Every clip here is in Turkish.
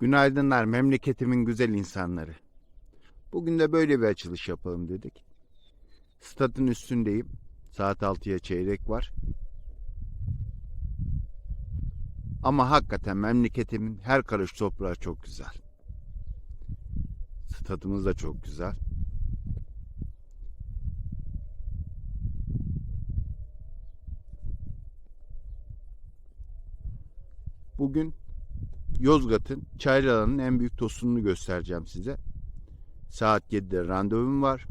Günaydınlar memleketimin güzel insanları. Bugün de böyle bir açılış yapalım dedik. Statın üstündeyim. Saat 6'ya çeyrek var. Ama hakikaten memleketimin her karış toprağı çok güzel. Stadımız da çok güzel. Bugün Yozgat'ın Çayralan'ın en büyük tosununu göstereceğim size. Saat 7'de randevum var.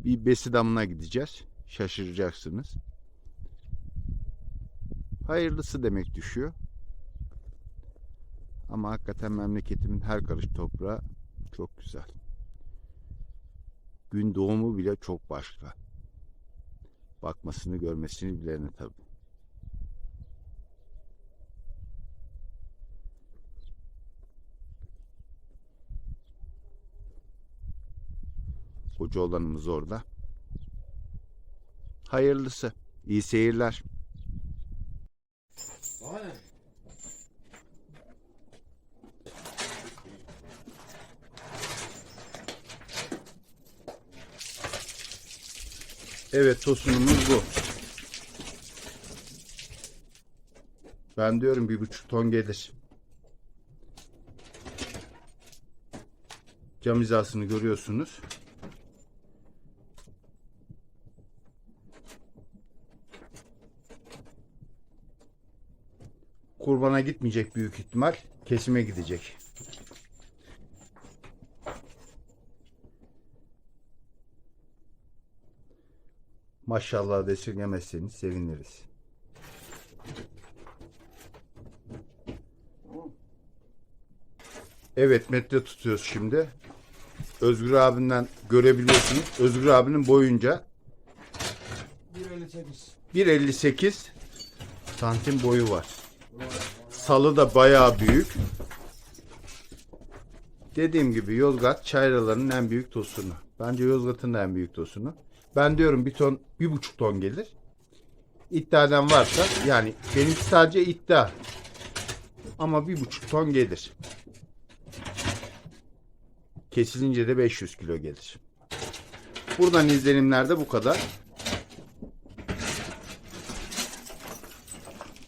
Bir besi damına gideceğiz. Şaşıracaksınız. Hayırlısı demek düşüyor. Ama hakikaten memleketimin her karış toprağı çok güzel. Gün doğumu bile çok başka. Bakmasını görmesini bilene tabii. Hoca olanımız orada. Hayırlısı. İyi seyirler. Evet tosunumuz bu. Ben diyorum bir buçuk ton gelir. Cam hizasını görüyorsunuz. Kurbana gitmeyecek büyük ihtimal. Kesime gidecek. Maşallah desirgemezseniz seviniriz. Evet metre tutuyoruz şimdi. Özgür abinden görebiliyorsunuz. Özgür abinin boyunca 1.58. 1.58 santim boyu var. Salı da bayağı büyük. Dediğim gibi Yozgat Çayralar'ın en büyük tosunu. Bence Yozgat'ın en büyük tosunu. Ben diyorum bir ton, bir buçuk ton gelir. İddiadan varsa yani benimki sadece iddia. Ama bir buçuk ton gelir. Kesilince de 500 kilo gelir. Buradan izlenimler de bu kadar.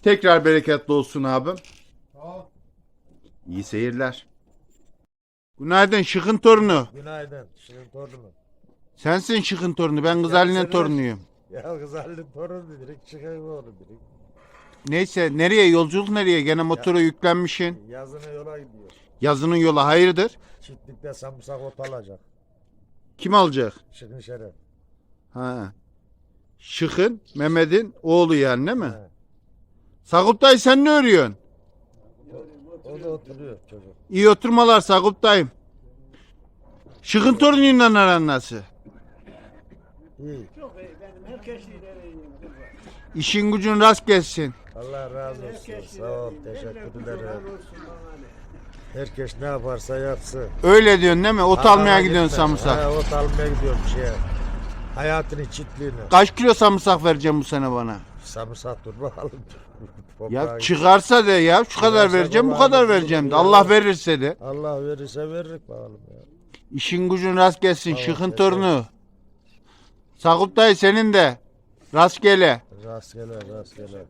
Tekrar bereketli olsun abim. İyi seyirler. Günaydın Şıkın torunu. günaydın. Şirin torunu. Sensin Şıkın torunu. Ben kız Ali'nin sen- torunuyum. Ya kız halin torunu dedik. Çıkayım oğlum dedik. Neyse nereye yolculuk nereye? Gene motora yüklenmişsin. Yazına yola gidiyor. Yazının yola hayırdır? Çiftlikte samsak ot alacak. Kim alacak? Şirin şeref. Ha. Şıkın Mehmet'in oğlu yani değil mi? He. Sakup dayı sen ne örüyorsun? O da oturuyor çocuk. İyi oturmalar Sakup dayım. Şıkın torunuyla aran nasıl? İyi. İşin gücün rast gelsin. Allah razı olsun. Sağ ol. Teşekkür ederim. Herkes ne yaparsa yapsın. Öyle diyorsun değil mi? Ot Ha, almaya ha, gidiyorsun samırsak. He, ot almaya gidiyorum şeye. Hayatının çiftliğine. Kaç kilo samırsak vereceğim bu sene bana? Samırsak dur bakalım. Ya çıkarsa de ya şu kadar Çıkarsa vereceğim bu kadar vereceğim de. Allah verirse de. Allah verirse veririk bakalım ya. İşin gücün rast gelsin Tamam, şıkın teşekkür. torunu. Sakup dayı senin de. Rastgele. Rastgele rastgele.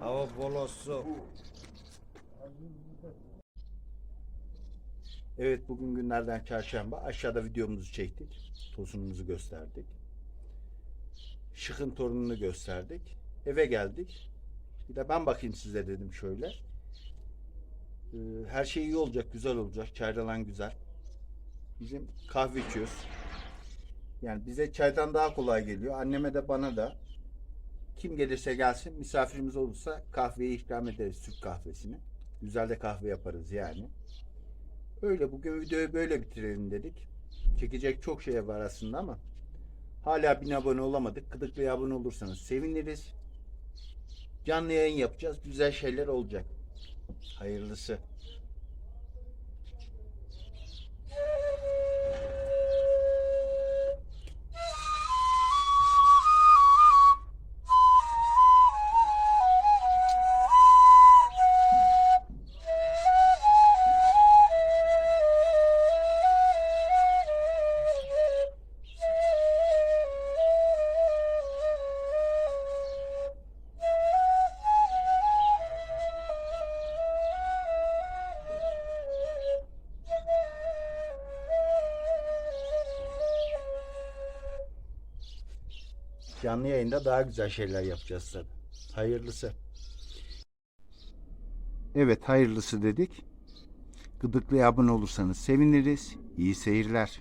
Hava bol olsun. Evet bugün günlerden çarşamba. Aşağıda videomuzu çektik. Tosunumuzu gösterdik. Şıkın torununu gösterdik. Eve geldik. Bir de ben bakayım size dedim şöyle. Ee, Her şey iyi olacak, güzel olacak. Çayralan güzel. Bizim kahve içiyoruz. Yani bize çaydan daha kolay geliyor. Anneme de bana da. Kim gelirse gelsin misafirimiz olursa kahveyi ikram ederiz Türk kahvesini. Güzel de kahve yaparız yani. Öyle bugün videoyu böyle bitirelim dedik. Çekecek çok şey var aslında ama hala bin abone olamadık. Kıdıklı'ya abone olursanız seviniriz. Canlı yayın yapacağız. Güzel şeyler olacak. Hayırlısı. Canlı yayında daha güzel şeyler yapacağız tabii. Hayırlısı. Evet hayırlısı dedik. Gıdıklı'ya abone olursanız seviniriz. İyi seyirler.